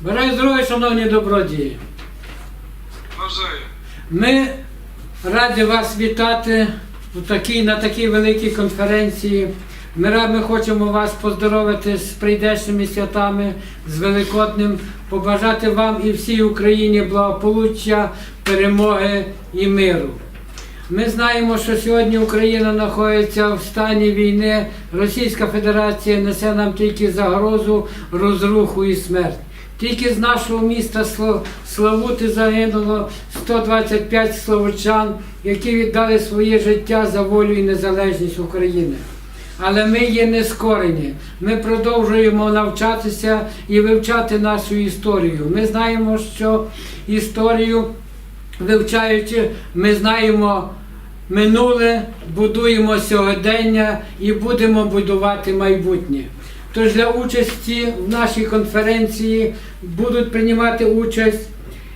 Бажаю здоров'я, шановні добродії. Ми раді вас вітати у такій, на такій великій конференції. Ми, ми хочемо вас поздоровити з прийдешніми святами, з Великодним, побажати вам і всій Україні благополуччя, перемоги і миру. Ми знаємо, що сьогодні Україна знаходиться в стані війни. Російська Федерація несе нам тільки загрозу, розруху і смерть. Тільки з нашого міста Славути загинуло 125 словочан, які віддали своє життя за волю і незалежність України. Але ми є не скорені. Ми продовжуємо навчатися і вивчати нашу історію. Ми знаємо, що історію вивчаючи, ми знаємо минуле, будуємо сьогодення і будемо будувати майбутнє. Тож для участі в нашій конференції будуть приймати участь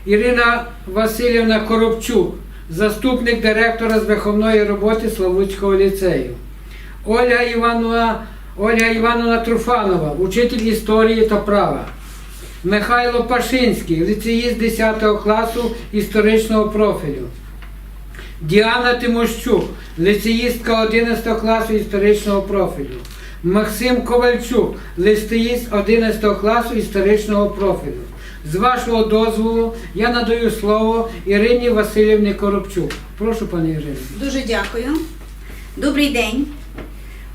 Ірина Васильівна Коробчук, заступник директора з виховної роботи Славутського ліцею. Ольга Івановна, Ольга Івановна Труфанова, учитель історії та права. Михайло Пашинський, ліцеїст 10 класу історичного профілю. Діана Тимощук, ліцеїстка 11 класу історичного профілю. Максим Ковальчук, ліцеїст 11 класу історичного профілю. З вашого дозволу я надаю слово Ірині Васильівні Коробчук. Прошу, пані Ірині. Дуже дякую. Добрий день.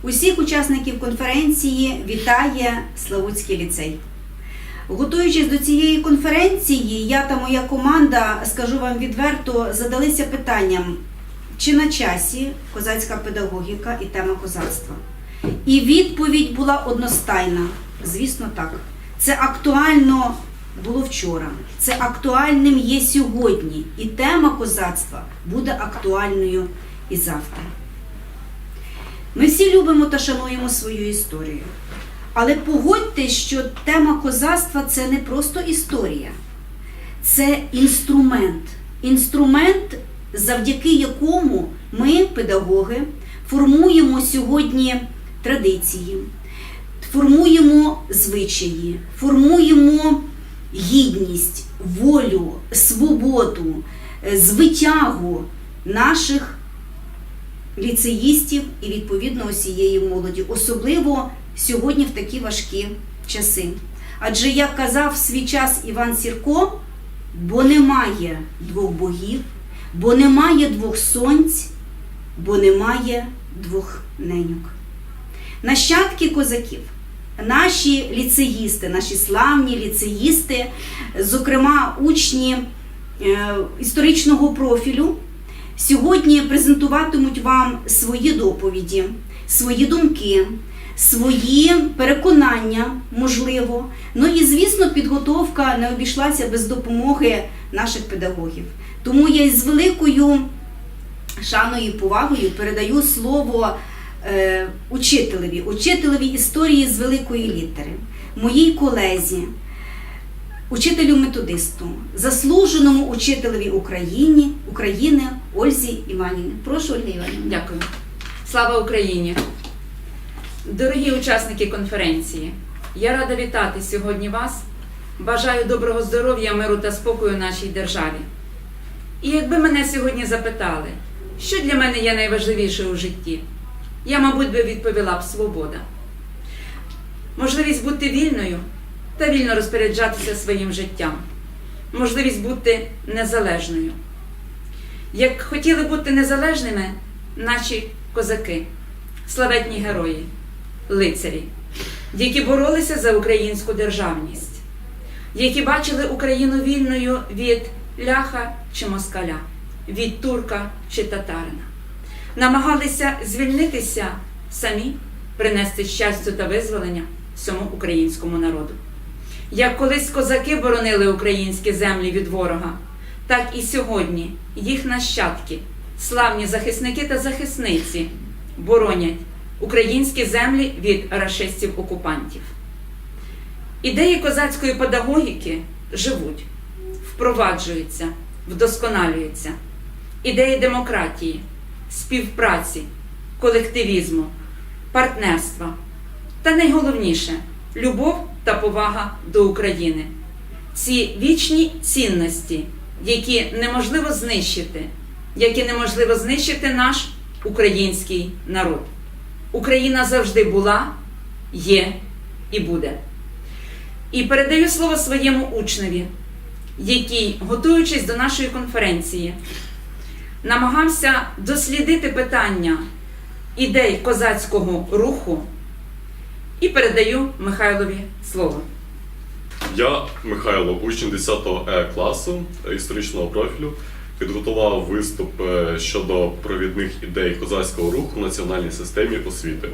Усіх учасників конференції вітає Славутський ліцей. Готуючись до цієї конференції, я та моя команда, скажу вам відверто, задалися питанням, чи на часі козацька педагогіка і тема козацтва. І відповідь була одностайна. Звісно, так. Це актуально було вчора, це актуальним є сьогодні. І тема козацтва буде актуальною і завтра. Ми всі любимо та шануємо свою історію. Але погодьте, що тема козацтва це не просто історія, це інструмент. Інструмент, завдяки якому ми, педагоги, формуємо сьогодні традиції, формуємо звичаї, формуємо гідність, волю, свободу, е, звитягу наших ліцеїстів і відповідно усієї молоді, особливо сьогодні в такі важкі часи. Адже як казав в свій час Іван Сірко, бо немає двох богів, бо немає двох сонць, бо немає двох неньок. Нащадки козаків, наші ліцеїсти, наші славні ліцеїсти, зокрема учні е, історичного профілю, сьогодні презентуватимуть вам свої доповіді, свої думки, свої переконання, можливо. Ну і звісно, підготовка не обійшлася без допомоги наших педагогів. Тому я із великою шаною і повагою передаю слово е, учителеві, учителеві історії з великої літери, моїй колезі, учителю методисту, заслуженому учителеві Україні, України Ользі Іванівні. Прошу, Ольга Іванівна. Дякую. Слава Україні! Дорогі учасники конференції, я рада вітати сьогодні вас. Бажаю доброго здоров'я, миру та спокою нашій державі. І якби мене сьогодні запитали, що для мене є найважливіше у житті, я, мабуть, би відповіла б свобода. Можливість бути вільною та вільно розпоряджатися своїм життям, можливість бути незалежною. Як хотіли бути незалежними наші козаки, славетні герої, лицарі, які боролися за українську державність, які бачили Україну вільною від ляха чи москаля, від турка чи татарина, намагалися звільнитися самі, принести щастя та визволення всьому українському народу. Як колись козаки боронили українські землі від ворога, так і сьогодні їх нащадки, славні захисники та захисниці, боронять українські землі від рашистів-окупантів. Ідеї козацької педагогіки живуть, впроваджуються, вдосконалюються. Ідеї демократії, співпраці, колективізму, партнерства та найголовніше любов та повага до України. ці вічні цінності, які неможливо знищити, які неможливо знищити наш український народ. Україна завжди була, є і буде. І передаю слово своєму учневі, який, готуючись до нашої конференції, намагався дослідити питання ідей козацького руху і передаю Михайлові слово. Я, Михайло, учень 10 Е класу е, історичного профілю, підготував виступ е, щодо провідних ідей козацького руху в національній системі освіти.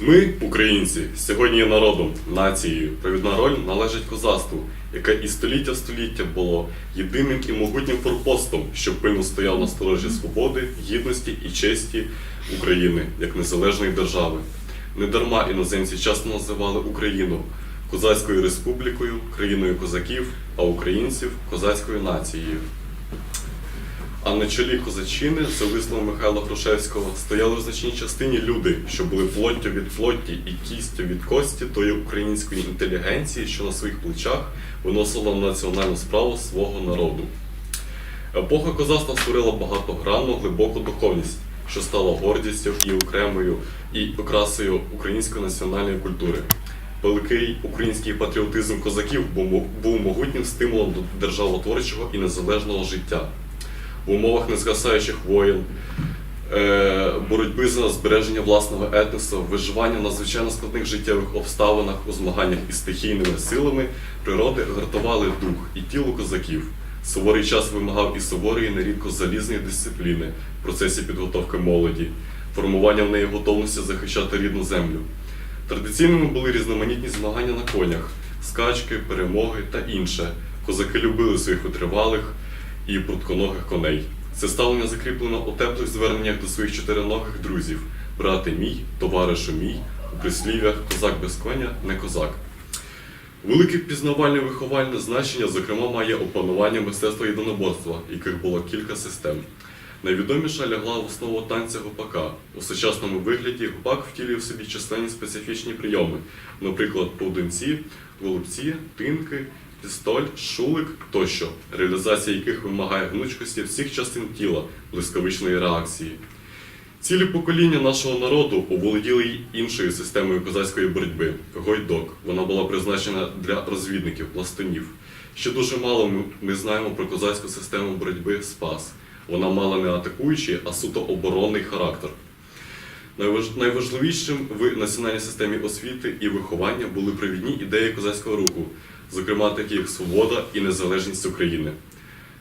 Ми, українці, сьогодні є народом, нацією. Провідна роль належить козацтву, яке і століття століття було єдиним і могутнім форпостом, що пильно стояв на сторожі свободи, гідності і честі України як незалежної держави. Недарма іноземці часто називали Україну козацькою республікою, країною козаків, а українців козацькою нацією. А на чолі козачини, за висловом Михайла Грушевського, стояли в значній частині люди, що були плоттю від плотті і кістю від кості тої української інтелігенції, що на своїх плечах виносила національну справу свого народу. Епоха козацтва створила багатогранну глибоку духовність, що стала гордістю і окремою і окрасою української національної культури. Великий український патріотизм козаків був був могутнім стимулом до державотворчого і незалежного життя. В умовах незгасаючих воєн, е, боротьби за збереження власного етносу, виживання в надзвичайно складних життєвих обставинах у змаганнях із стихійними силами природи гартували дух і тіло козаків. Суворий час вимагав і суворої, нерідко залізної дисципліни в процесі підготовки молоді, формування в неї готовності захищати рідну землю. Традиційними були різноманітні змагання на конях, скачки, перемоги та інше. Козаки любили своїх витривалих і прутконогих коней. Це ставлення закріплено у теплих зверненнях до своїх чотириногих друзів: брате мій, товаришу мій, у прислів'ях козак без коня не козак. Велике пізнавальне виховальне значення, зокрема, має опанування мистецтва єдиноборства, яких було кілька систем. Найвідоміша лягла в основу танця гупака. У сучасному вигляді гупак втілює в собі численні специфічні прийоми, наприклад, повдинці, голубці, тинки, пістоль, шулик тощо, реалізація яких вимагає гнучкості всіх частин тіла, блискавичної реакції. Цілі покоління нашого народу оволоділи й іншою системою козацької боротьби гойдок. Вона була призначена для розвідників, пластунів. Ще дуже мало ми, знаємо про козацьку систему боротьби спас. Вона мала не атакуючий, а суто оборонний характер. Найважливішим в національній системі освіти і виховання були провідні ідеї козацького руху, зокрема такі як свобода і незалежність України.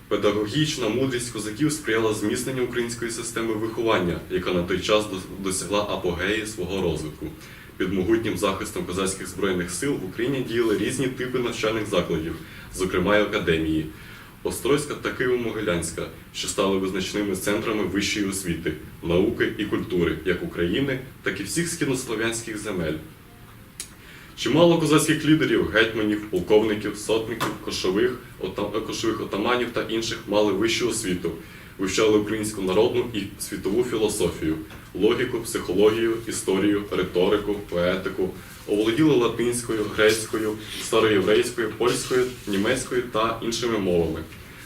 Педагогічна мудрість козаків сприяла зміцненню української системи виховання, яка на той час досягла апогеї свого розвитку. Під могутнім захистом козацьких збройних сил в Україні діяли різні типи навчальних закладів, зокрема й академії. Острозька та Києво-Могилянська, що стали визначними центрами вищої освіти, науки і культури як України, так і всіх східнослов'янських земель. Чимало козацьких лідерів, гетьманів, полковників, сотників, кошових, ота- кошових отаманів та інших мали вищу освіту, вивчали українську народну і світову філософію, логіку, психологію, історію, риторику, поетику, оволоділи латинською, грецькою, староєврейською, польською, німецькою та іншими мовами.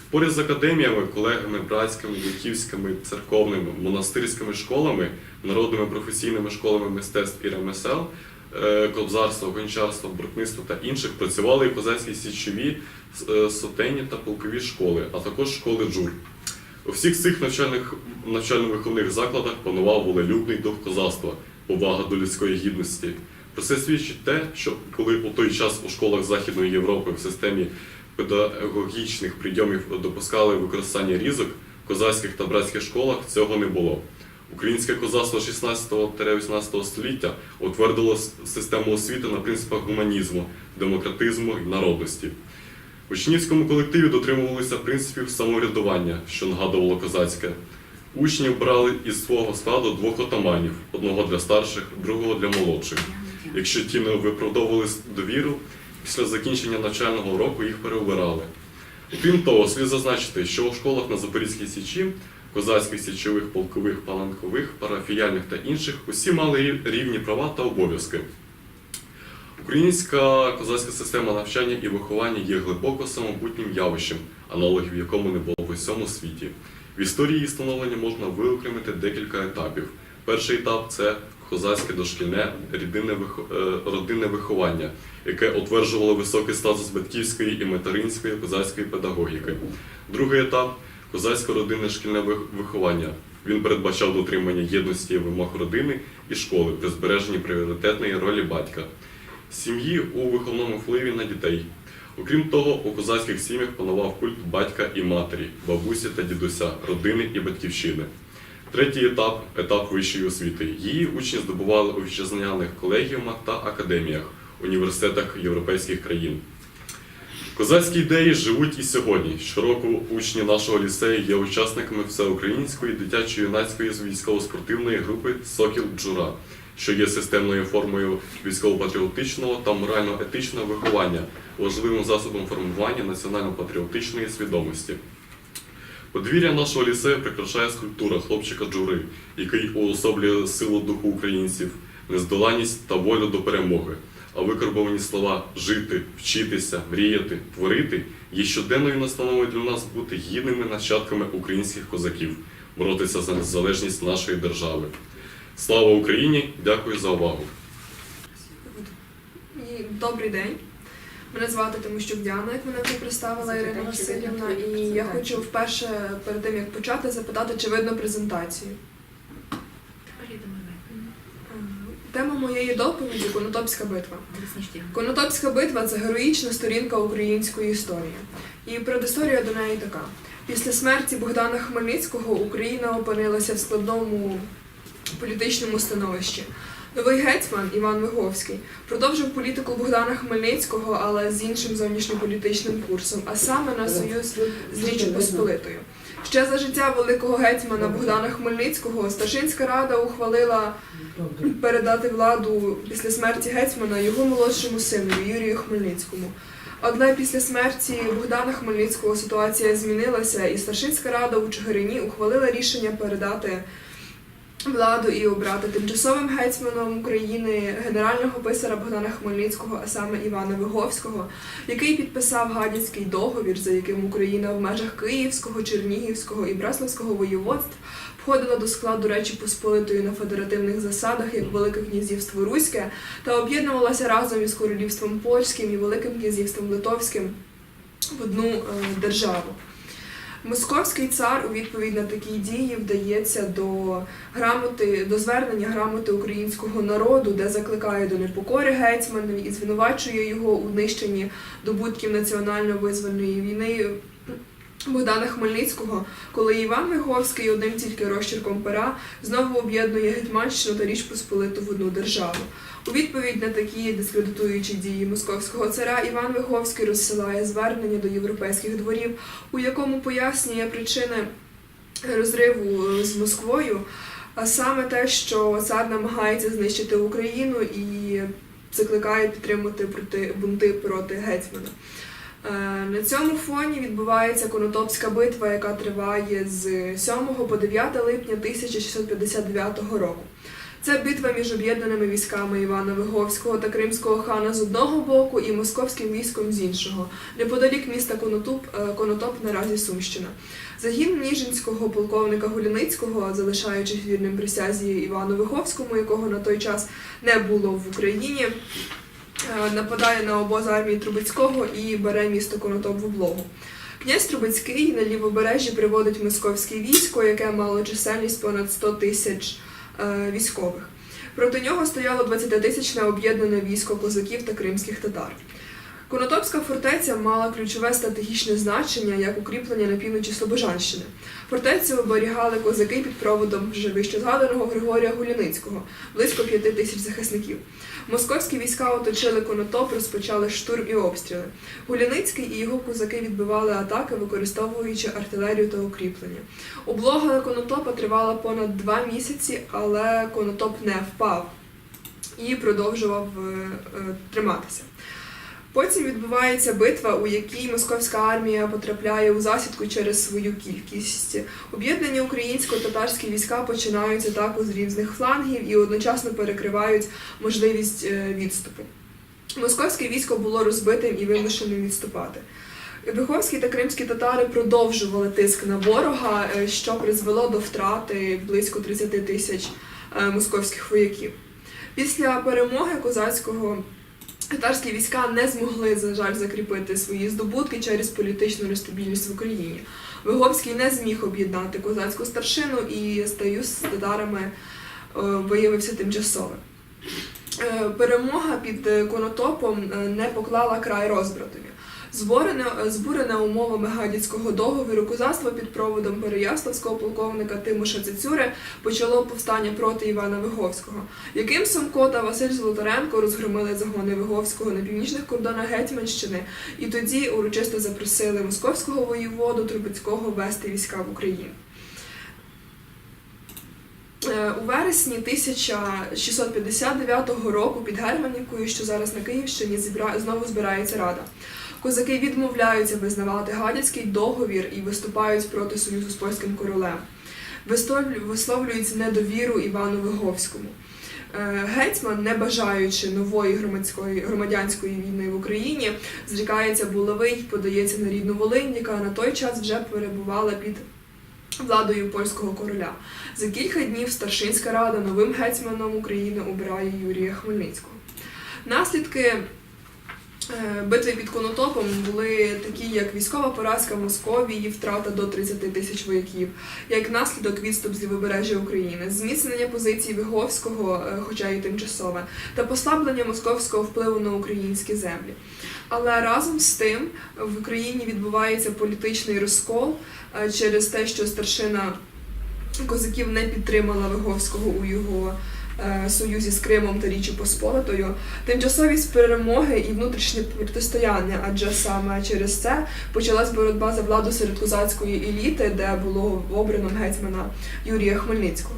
Поряд з академіями, колегами, братськими, духівськими, церковними, монастирськими школами, народними професійними школами мистецтв і ремесел, кобзарства, гончарства, брукництва та інших працювали і козацькі січові, е, сотенні та полкові школи, а також школи джур. У всіх цих навчальних навчально-виховних закладах панував волелюбний дух козацтва, повага до людської гідності. Про це свідчить те, що коли у той час у школах Західної Європи в системі педагогічних прийомів допускали використання різок, в козацьких та братських школах цього не було. Українське козацтво 16-18 століття утвердило систему освіти на принципах гуманізму, демократизму і народності. В учнівському колективі дотримувалися принципів самоврядування, що нагадувало козацьке. Учні брали із свого складу двох отаманів: одного для старших, другого для молодших. Якщо ті не виправдовували довіру, після закінчення навчального року їх переобирали. Крім того, слід зазначити, що у школах на Запорізькій Січі, козацьких січових, полкових, паланкових, парафіяльних та інших усі мали рівні права та обов'язки. Українська козацька система навчання і виховання є глибоко самобутнім явищем, аналогів якому не було в усьому світі. В історії її становлення можна виокремити декілька етапів. Перший етап це козацьке дошкільне е, родинне виховання, яке утверджувало високий статус батьківської і материнської козацької педагогіки. Другий етап козацько-родинне шкільне виховання. Він передбачав дотримання єдності і вимог родини і школи при збереженні пріоритетної ролі батька, сім'ї у виховному впливі на дітей. Окрім того, у козацьких сім'ях панував культ батька і матері, бабусі та дідуся, родини і батьківщини. Третій етап етап вищої освіти. Її учні здобували у вітчизняних колегіумах та академіях, університетах європейських країн. Козацькі ідеї живуть і сьогодні. Щороку учні нашого ліцею є учасниками всеукраїнської дитячо-юнацької військово-спортивної групи Сокіл Джура, що є системною формою військово-патріотичного та морально-етичного виховання, важливим засобом формування національно-патріотичної свідомості. Подвір'я нашого ліцею прикрашає скульптура хлопчика Джури, який уособлює силу духу українців, нездоланність та волю до перемоги. А викарбовані слова жити, вчитися, мріяти, творити є щоденною настановою для нас бути гідними нащадками українських козаків, боротися за незалежність нашої держави. Слава Україні! Дякую за увагу! Добрий день. Мене звати Тимощук Діана, як мене вже представила Ірина Васильівна. І я хочу вперше перед тим як почати запитати, чи видно презентацію. Е, Тема моєї доповіді Конотопська битва. Конотопська битва це героїчна сторінка української історії. І предісторія до неї така: після смерті Богдана Хмельницького Україна опинилася в складному політичному становищі. Новий гетьман Іван Виговський продовжив політику Богдана Хмельницького, але з іншим зовнішньополітичним курсом, а саме на союз з Річчю Посполитою. Ще за життя великого гетьмана Богдана Хмельницького Старшинська рада ухвалила передати владу після смерті гетьмана його молодшому сину Юрію Хмельницькому. Однак після смерті Богдана Хмельницького ситуація змінилася, і Сташинська рада у Чигирині ухвалила рішення передати владу і обрати тимчасовим гетьманом України генерального писара Богдана Хмельницького, а саме Івана Виговського, який підписав Гадяцький договір, за яким Україна в межах Київського, Чернігівського і Браславського воєводств входила до складу Речі Посполитої на федеративних засадах як Велике князівство Руське та об'єднувалася разом із королівством польським і Великим князівством Литовським в одну е, державу. Московський цар у відповідь на такі дії вдається до грамоти, до звернення грамоти українського народу, де закликає до непокори гетьманові і звинувачує його у нищенні добутків національно-визвольної війни Богдана Хмельницького, коли Іван Виговський одним тільки розчерком пера знову об'єднує Гетьманщину та Річ Посполиту в одну державу. У відповідь на такі дискредитуючі дії московського царя Іван Виговський розсилає звернення до європейських дворів, у якому пояснює причини розриву з Москвою, а саме те, що цар намагається знищити Україну і закликає підтримати проти бунти проти гетьмана. Е, На цьому фоні відбувається Конотопська битва, яка триває з 7 по 9 липня 1659 року. Це битва між об'єднаними військами Івана Виговського та Кримського хана з одного боку і московським військом з іншого, неподалік міста Конотоп, е, Конотоп наразі Сумщина. Загін Ніжинського полковника Гуляницького, залишаючись вірним присязі Івану Виговському, якого на той час не було в Україні, нападає на обоз армії Трубецького і бере місто Конотоп в облогу. Князь Трубецький на лівобережжі приводить московське військо, яке мало чисельність понад 100 тисяч е, військових. Проти нього стояло 20-тисячне об'єднане військо козаків та кримських татар. Конотопська фортеця мала ключове стратегічне значення як укріплення на півночі Слобожанщини. Фортецю оберігали козаки під проводом вже згаданого Григорія Гуляницького, близько п'яти тисяч захисників. Московські війська оточили Конотоп, розпочали штурм і обстріли. Гуляницький і його козаки відбивали атаки, використовуючи артилерію та укріплення. Облога Конотопа тривала понад два місяці, але Конотоп не впав і продовжував е, е, триматися. Потім відбувається битва, у якій московська армія потрапляє у засідку через свою кількість. Об'єднані українсько-татарські війська починають атаку з різних флангів і одночасно перекривають можливість е, відступу. Московське військо було розбитим і вимушеним відступати. Виховські та кримські татари продовжували тиск на ворога, е, що призвело до втрати близько 30 тисяч е, московських вояків. Після перемоги козацького татарські війська не змогли, за жаль, закріпити свої здобутки через політичну нестабільність в Україні. Виговський не зміг об'єднати козацьку старшину і стаю з татарами е, виявився тимчасовим. Е, Перемога під Конотопом е, не поклала край розбратові. Зборене, е, збурене умовами Гадяцького договору козацтво під проводом переяславського полковника Тимоша Цицюри почало повстання проти Івана Виговського. Яким Сомко та Василь Золотаренко розгромили загони Виговського на північних кордонах Гетьманщини, і тоді урочисто запросили московського воєводу Трубецького вести війська в Україну. Е, У вересні 1659 року під Германівкою, що зараз на Київщині, знову збирається рада. Козаки відмовляються визнавати Гадяцький договір і виступають проти союзу з польським королем. Висловлю- Висловлюють недовіру Івану Виговському. Е, Гетьман, не бажаючи нової громадської громадянської війни в Україні, зрікається булави й подається на рідну Волинь, яка на той час вже перебувала під владою польського короля. За кілька днів Старшинська рада новим гетьманом України обирає Юрія Хмельницького. Наслідки битви під Конотопом були такі, як військова поразка Московії, втрата до 30 тисяч вояків, як наслідок відступ з лівобережжя України, зміцнення позицій Виговського, е, хоча й тимчасове, та послаблення московського впливу на українські землі. Але разом з тим в Україні відбувається політичний розкол е, через те, що старшина козаків не підтримала Виговського у його е, союзі з Кримом та Річчю Посполитою. Тимчасовість перемоги і внутрішнє протистояння, адже саме через це почалась боротьба за владу серед козацької еліти, де було обрано гетьмана Юрія Хмельницького.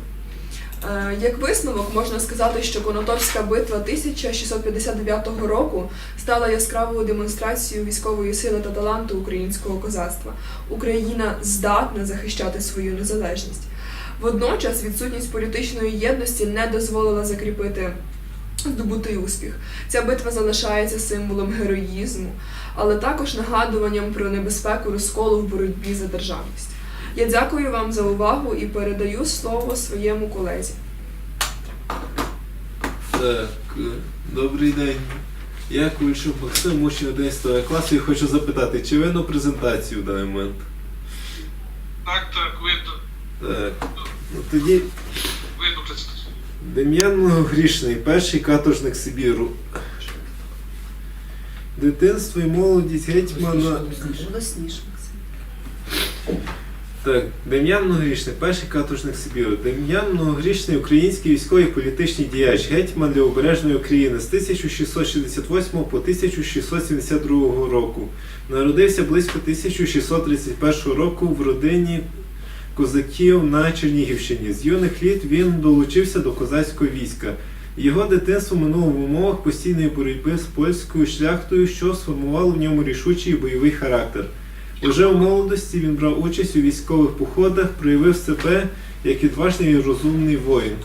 Е, Як висновок можна сказати, що Конотопська битва 1659 року стала яскравою демонстрацією військової сили та таланту українського козацтва. Україна здатна захищати свою незалежність. Водночас відсутність політичної єдності не дозволила закріпити здобутий успіх. Ця битва залишається символом героїзму, але також нагадуванням про небезпеку розколу в боротьбі за державність. Я дякую вам за увагу і передаю слово своєму колезі. Так, е, добрий день. Я Кульшов Максим, учень 11 класу і хочу запитати, чи ви на презентацію в даний момент? Так, так, видно, Так. Ну тоді. Дем'ян Грішний, перший каторжник Сибіру. Дитинство і молодість гетьмана. Голосніше, Максим. Так, Дем'ян Многорічний, перший каторжник Сибіру. Дем'ян Многорічний український військовий політичний діяч, гетьман Лівобережної України з 1668 по 1672 року. Народився близько 1631 року в родині козаків на Чернігівщині. З юних літ він долучився до козацького війська. Його дитинство минуло в умовах постійної боротьби з польською шляхтою, що сформувало в ньому рішучий бойовий характер. Уже у молодості він брав участь у військових походах, проявив себе як відважний і розумний воїн.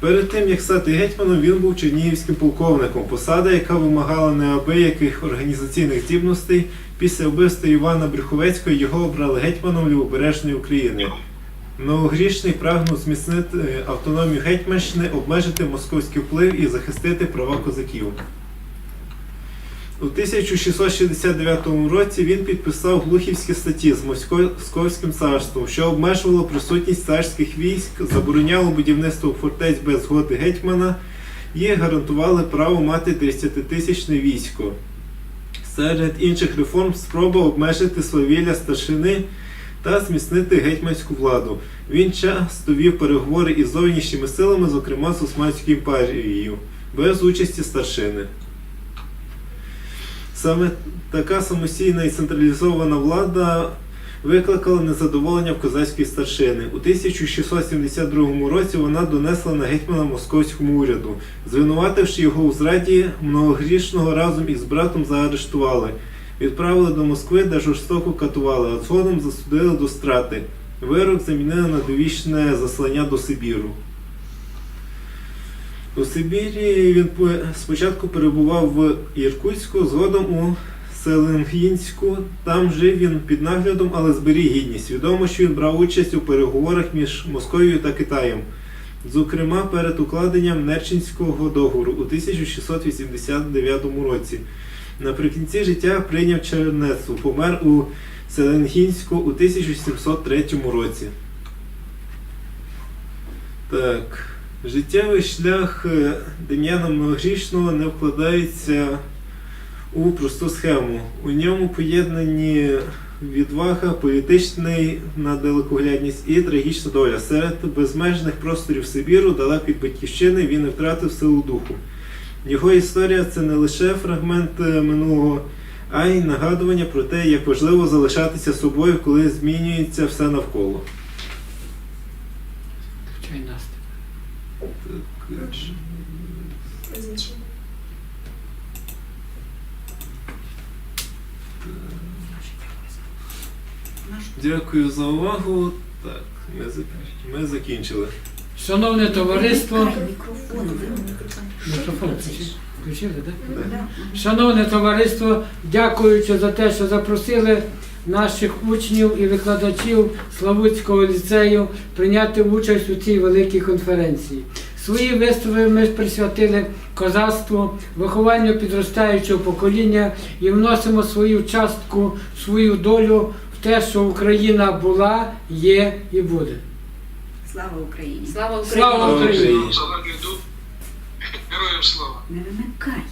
Перед тим, як стати гетьманом, він був чернігівським полковником, посада, яка вимагала неабияких організаційних здібностей. Після вбивства Івана Брюховецького його обрали гетьманом Лівобережної України. Новогрішний прагнув зміцнити е, автономію Гетьманщини, обмежити московський вплив і захистити права козаків. У 1669 році він підписав глухівські статті з Московським царством, що обмежувало присутність царських військ, забороняло будівництво фортець без згоди гетьмана і гарантували право мати 30-тисячне військо. Серед інших реформ спроба обмежити свавілля старшини та зміцнити гетьманську владу. Він часто вів переговори із зовнішніми силами, зокрема з Османською імперією, без участі старшини. Саме така самостійна і централізована влада викликала незадоволення в козацької старшини. У 1672 році вона донесла на гетьмана московському уряду, звинувативши його у зраді многогрішного разом із братом заарештували, відправили до Москви, де жорстоко катували, а згодом засудили до страти. Вирок замінили на довічне заслання до Сибіру. У Сибірі він спочатку перебував в Іркутську, згодом у Селенгінську. Там жив він під наглядом, але зберіг гідність. Відомо, що він брав участь у переговорах між Московією та Китаєм. Зокрема, перед укладенням Нерчинського договору у 1689 році. Наприкінці життя прийняв чернецтво, помер у Селенгінську у 1703 році. Так. Життєвий шлях е, Дем'яна Многогрішного не вкладається у просту схему. У ньому поєднані відвага, політичний на далекоглядність і трагічна доля. Серед безмежних просторів Сибіру, далек від батьківщини, він не втратив силу духу. Його історія це не лише фрагмент е, минулого, а й нагадування про те, як важливо залишатися собою, коли змінюється все навколо. Чай Настя. Дякую за увагу. Так, ми, зак- ми закінчили. Шановне товариство, Мікрофон. мікрофон включи- включили. Да. Шановне товариство, дякуючи за те, що запросили наших учнів і викладачів Славутського ліцею прийняти участь у цій великій конференції. Свої виступи ми присвятили козацтву, вихованню підростаючого покоління і вносимо свою частку, свою долю те, що Україна була, є і буде. Слава Україні! Слава Україні! Слава Україні! Героям слава! Не вимикай.